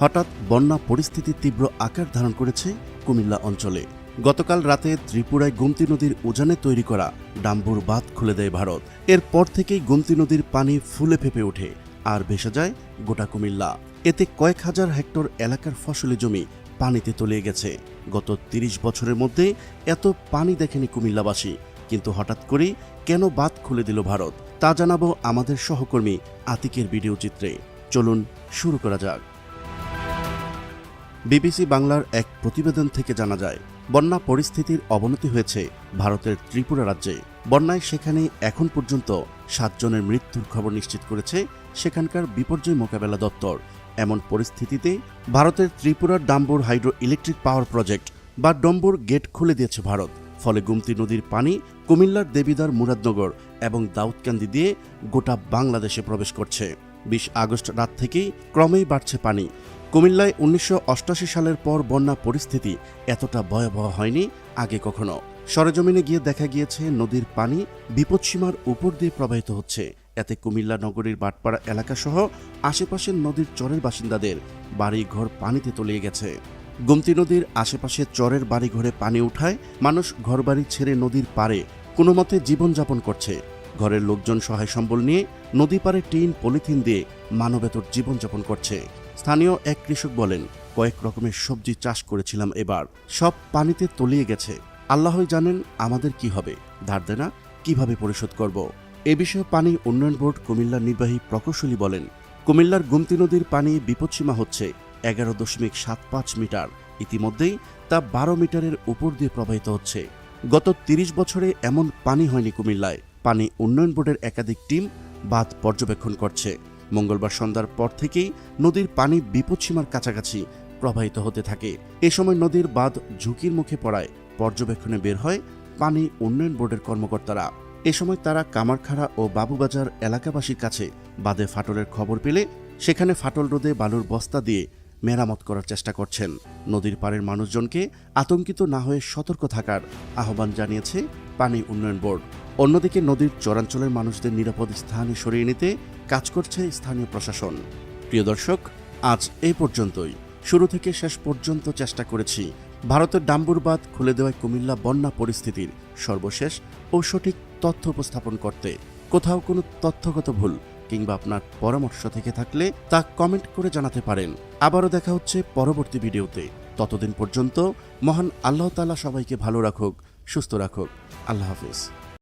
হঠাৎ বন্যা পরিস্থিতি তীব্র আকার ধারণ করেছে কুমিল্লা অঞ্চলে। গতকাল রাতে ত্রিপুরায় গুমতি নদীর উজানে তৈরি করা ডাম্বুর বাঁধ খুলে দেয় ভারত। এরপর থেকেই গুমতি নদীর পানি ফুলে ফেপে ওঠে। আর ভেসে যায় গোটা কুমিল্লা। এতে কয়েক হাজার হেক্টর এলাকার ফসলি জমি পানিতে তলিয়ে গেছে। গত তিরিশ বছরের মধ্যে এত পানি দেখেনি কুমিল্লাবাসী। কিন্তু হঠাৎ করেই কেন বাঁধ খুলে দিল ভারত? তা জানাব আমাদের সহকর্মী আতিকের ভিডিও চিত্রে। চলুন শুরু করা যাক। বিবিসি বাংলার এক প্রতিবেদন থেকে জানা যায়, বন্যা পরিস্থিতির অবনতি হয়েছে ভারতের ত্রিপুরা রাজ্যে। বন্যায় সেখানে এখন পর্যন্ত সাতজনের মৃত্যুর খবর নিশ্চিত করেছে সেখানকার বিপর্যয় মোকাবেলা দপ্তর। এমন পরিস্থিতিতে ভারতের ত্রিপুরার Dumbur hydro electric power project বা ডম্বুর গেট খুলে দিয়েছে ভারত। ফলে গুমতি নদীর পানি কুমিল্লার দেবিদার মুরাদনগর এবং দাউদকান্দি দিয়ে গোটা বাংলাদেশে প্রবেশ করছে। বিশ আগস্ট রাত থেকেই ক্রমেই বাড়ছে পানি। কুমিল্লায় উনিশশো সালের পর বন্যা পরিস্থিতি এতটা ভয়াবহ হয়নি, আগে কখনো। সরেজমিনে গিয়ে দেখা গিয়েছে, নদীর পানি বিপদসীমার উপর দিয়ে প্রবাহিত হচ্ছে। এতে কুমিল্লা নগরীর বাটপাড়া এলাকাসহ আশেপাশের নদীর চরের বাসিন্দাদের বাড়ি ঘর পানিতে তলিয়ে গেছে। গুমতি নদীর আশেপাশে চরের বাড়িঘরে পানি উঠায়, মানুষ ঘরবাড়ি ছেড়ে নদীর পারে কোনো মতে জীবনযাপন করছে। ঘরের লোকজন সহায় সম্বল নিয়ে নদী পারে টিন, পলিথিন দিয়ে মানবেতর জীবনযাপন করছে। স্থানীয় এক কৃষক বলেন, কয়েক রকমের সবজি চাষ করেছিলাম এবার। সব পানিতে তলিয়ে গেছে। আল্লাহই জানেন আমাদের কি হবে। ধার দেনা, কীভাবে পরিশোধ করব? এ বিষয়ে পানি উন্নয়ন বোর্ড কুমিল্লার নির্বাহী প্রকৌশলী বলেন, কুমিল্লার গুমতি নদীর পানি বিপদসীমা হচ্ছে এগারো দশমিক সাত পাঁচ মিটার। ইতিমধ্যেই তা বারো মিটারের উপর দিয়ে প্রবাহিত হচ্ছে। গত তিরিশ বছরে এমন পানি হয়নি কুমিল্লায়। পানি উন্নয়ন বোর্ডের একাধিক টিম বাঁধ পর্যবেক্ষণ করছে। মঙ্গলবার সন্ধ্যার পর থেকেই নদীর পানি বিপদসীমার কাছাকাছি প্রবাহিত হতে থাকে। এ সময় নদীর বাঁধ ঝুঁকির মুখে পড়ায়। পর্যবেক্ষণে বের হয় পানি উন্নয়ন বোর্ডের কর্মকর্তারা। এ সময় তারা কামারখাড়া ও বাবুবাজার এলাকাবাসীর কাছে বাঁধে ফাটলের খবর পেলে সেখানে ফাটল রোদে বালুর বস্তা দিয়ে মেরামত করার চেষ্টা করছেন। নদীর পাড়ের মানুষজনকে আতঙ্কিত না হয়ে সতর্ক থাকার আহ্বান জানিয়েছে পানি উন্নয়ন বোর্ড। অন্যদিকে নদীর চরাঞ্চলের মানুষদের নিরাপদ স্থানে সরিয়ে নিতে কাজ করছে স্থানীয় প্রশাসন। প্রিয় দর্শক, আজ এই পর্যন্তই। শুরু থেকে শেষ পর্যন্ত চেষ্টা করেছি ভারতের ডাম্বুরবাদ খুলে দেওয়ায় কুমিল্লা বন্যা পরিস্থিতির সর্বশেষ ও সঠিক তথ্য উপস্থাপন করতে। কোথাও কোনো তথ্যগত ভুল কিংবা আপনার পরামর্শ থেকে থাকলে তা কমেন্ট করে জানাতে পারেন। আবারও দেখা হচ্ছে পরবর্তী ভিডিওতে। ততদিন পর্যন্ত মহান আল্লাহ তাআলা সবাইকে ভালো রাখুক, সুস্থ রাখুক। আল্লাহ হাফিজ।